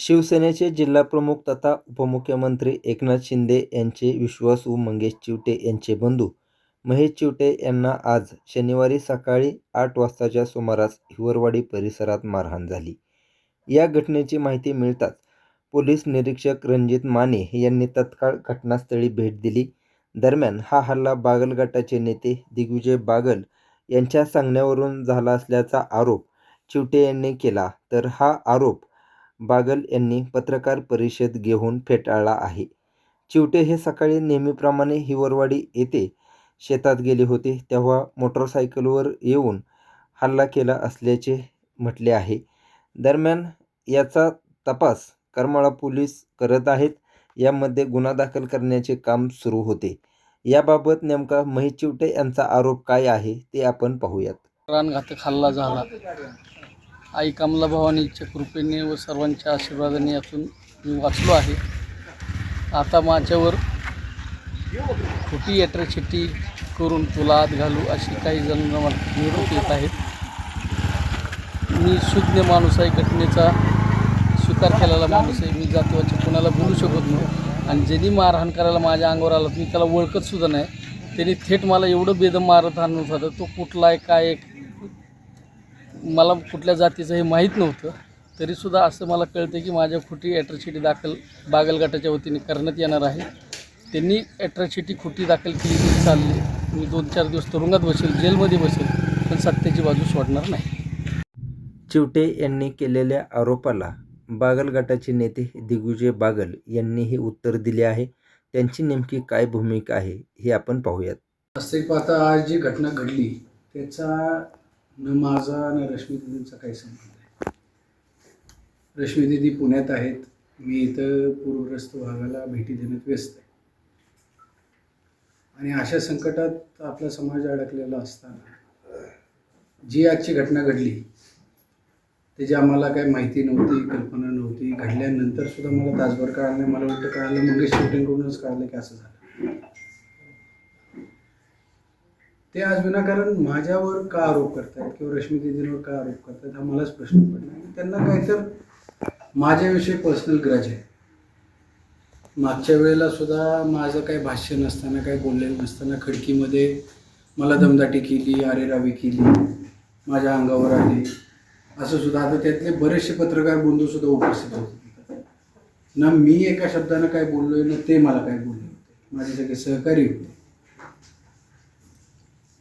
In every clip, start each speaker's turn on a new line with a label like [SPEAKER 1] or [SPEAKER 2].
[SPEAKER 1] शिवसेनेचे जिल्हाप्रमुख तथा उपमुख्यमंत्री एकनाथ शिंदे यांचे विश्वासू मंगेश चिवटे यांचे बंधू महेश चिवटे यांना आज शनिवारी सकाळी आठ वाजताच्या सुमारास हिवरवाडी परिसरात मारहाण झाली. या घटनेची माहिती मिळताच पोलीस निरीक्षक रणजित माने यांनी तत्काळ घटनास्थळी भेट दिली. दरम्यान हा हल्ला बागल गटाचे नेते दिग्विजय बागल यांच्या सांगण्यावरून झाला असल्याचा आरोप चिवटे यांनी केला तर हा आरोप बागल यांनी पत्रकार परिषद घेऊन फेटाळला आहे. चिवटे हे सकाळी नेहमीप्रमाणे हिवरवाडी येथे शेतात गेले होते तेव्हा मोटरसायकलवर येऊन हल्ला केला असल्याचे म्हटले आहे. दरम्यान याचा तपास करमाळा पोलीस करत आहेत. यामध्ये गुन्हा दाखल करण्याचे काम सुरू होते. याबाबत नेमका महेश चिवटे यांचा आरोप काय आहे ते आपण पाहूयात.
[SPEAKER 2] प्राणघातक हल्ला झाला आई कमला भवानीच्या कृपेने व सर्वांच्या आशीर्वादाने यातून मी वाचलो आहे. आता माझ्यावर खोटी अॅट्रॅसिटी करून तुला आत घालू अशी काही जण मला येत आहेत. मी सुज्ञ माणूस आहे घटनेचा स्वीकार केलेला माणूस आहे. मी जातीवाची कोणाला बोलू शकत नाही. आणि ज्यांनी मारहाण करायला माझ्या अंगावर आलं मी त्याला ओळखतसुद्धा नाही. त्यांनी थेट मला एवढं बेदम मारत आणत होतं. तो कुठला आहे काय आहे मला कुठल्या जातीचं हे माहीत नव्हतं तरीसुद्धा असं मला कळतं की माझ्या खोटी ॲट्रॅसिटी दाखल बागल गटाच्या वतीने करण्यात येणार आहे त्यांनी ॲट्रॅसिटी खोटी दाखल केली ती चालली मी दोन चार दिवस तुरुंगात बसेल जेलमध्ये बसेल पण सत्याची बाजू सोडणार नाही
[SPEAKER 1] चिवटे यांनी केलेल्या आरोपाला बागल गटाचे नेते दिग्विजय बागल यांनीही उत्तर दिले आहे. त्यांची नेमकी काय भूमिका आहे हे आपण पाहूयात.
[SPEAKER 3] वास्तविक पाहता आज जी घटना घडली त्याचा न माझा न रश्मी दिदींचा काही संबंध आहे रश्मी दिदी पुण्यात आहेत. मी इथं पूरग्रस्त भागाला भेटी देण्यात व्यस्त आहे. आणि अशा संकटात आपला समाज अडकलेला असताना जी आजची घटना घडली त्याची आम्हाला काही माहिती नव्हती कल्पना नव्हती घडल्यानंतर सुद्धा मला तासभर कळालं नाही. मला वाटतं कळालं मंगेश शेवटेंकडूनच कळालं की असं झालं. ते आज विनाकारण माझ्यावर का आरोप करतायत किंवा रश्मी दिदींवर का आरोप करतायत हा मलाच प्रश्न पडला आणि त्यांना काहीतर माझ्याविषयी पर्सनल ग्रज आहे. मागच्या वेळेला सुद्धा माझं काही भाष्य नसताना काही बोललेलं नसताना खडकीमध्ये मला दमदाटी केली आरेरावी केली माझ्या अंगावर आली. असं सुद्धा आता त्यातले बरेचसे पत्रकार बंधूसुद्धा उपस्थित होते. ना मी एका शब्दानं काय बोललोय ना ते मला काय बोलले होते. माझे सगळे सहकारी होते.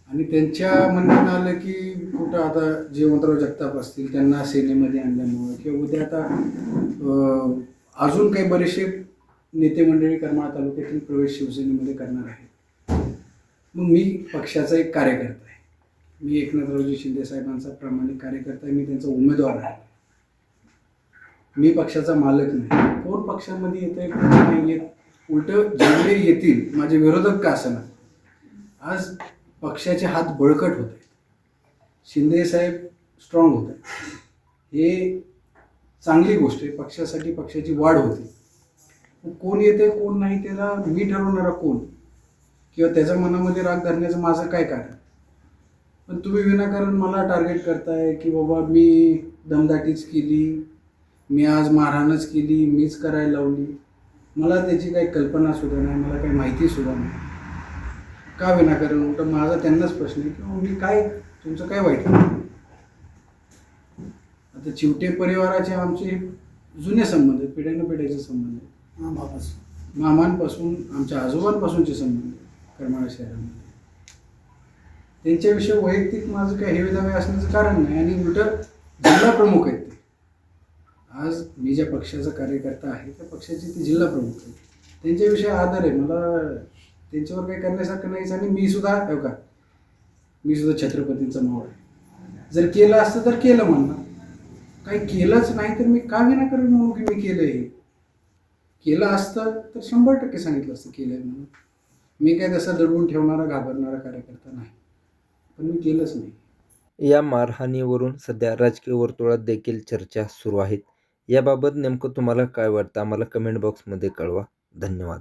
[SPEAKER 3] आणि त्यांच्या म्हणण्यात आलं की कुठं आता जयवंतराव जगताप असतील त्यांना सेनेमध्ये आणल्यामुळं किंवा उद्या आता अजून काही बरेचसे नेते मंडळी करमाळा तालुक्यातील प्रवेश शिवसेनेमध्ये करणार आहेत. मग मी पक्षाचा एक कार्यकर्ता आहे. मी एकनाथरावजी शिंदे साहेबांचा प्रामाणिक कार्यकर्ता आहे. मी त्यांचा उमेदवार आहे. मी पक्षाचा मालक नाही. कोण पक्षामध्ये येत आहे कोण नाही येत उलट जेवढे येतील माझे विरोधक का असणार? आज पक्षाचे हात बळकट होत आहेत. शिंदे साहेब स्ट्रॉंग होत आहेत. हे चांगली गोष्ट आहे. पक्षासाठी पक्षाची वाढ होते. कोण येते कोण नाही त्याला मी ठरवणारा कोण? किंवा त्याच्या मनामध्ये राग धरण्याचं माझं काय कारण? पण तुम्ही विनाकारण मला टार्गेट करताय की बाबा मी दमदाटीच केली मी आज मारहाणच केली मीच करायला लावली. मला त्याची काही कल्पना सुद्धा नाही मला काही माहिती सुद्धा नाही. का विनाकारण उलट माझा त्यांनाच प्रश्न आहे. की बाबा मी काय तुमचं काय वाईट? आता चिवटे परिवाराचे आमचे जुने संबंध आहेत पिढ्यानं पिढ्याचे संबंध आहेत. मामांपासून. आमच्या आजोबांपासूनचे संबंध करमाळा शहरामध्ये. त्यांच्याविषयी वैयक्तिक माझं काही हेवे दावे असण्याचं कारण नाही. आणि उलट जिल्हा प्रमुख आहेत ते. आज मी ज्या पक्षाचा कार्यकर्ता आहे त्या पक्षाचे ते जिल्हा प्रमुख आहेत. त्यांच्याविषयी आदर आहे. मला त्यांच्यावर काही करण्यासारखं नाहीच आणि मी सुद्धा हो का मी सुद्धा छत्रपतींचा मोड आहे. जर केलं असतं तर केलं म्हणणं काही केलंच नाही तर मी का करेन म्हणू की मी केलं हे? केलं असतं तर शंभर टक्के सांगितलं असतं केलं आहे म्हणून. मी काय तसा दडवून ठेवणारा घाबरणारा कार्यकर्ता नाही. पण मी केलंच नाही.
[SPEAKER 1] या मारहाणीवरून सध्या राजकीय वर्तुळात देखील चर्चा सुरू आहेत. याबाबत नेमकं तुम्हाला काय वाटतं? आम्हाला कमेंट बॉक्समध्ये कळवा. धन्यवाद.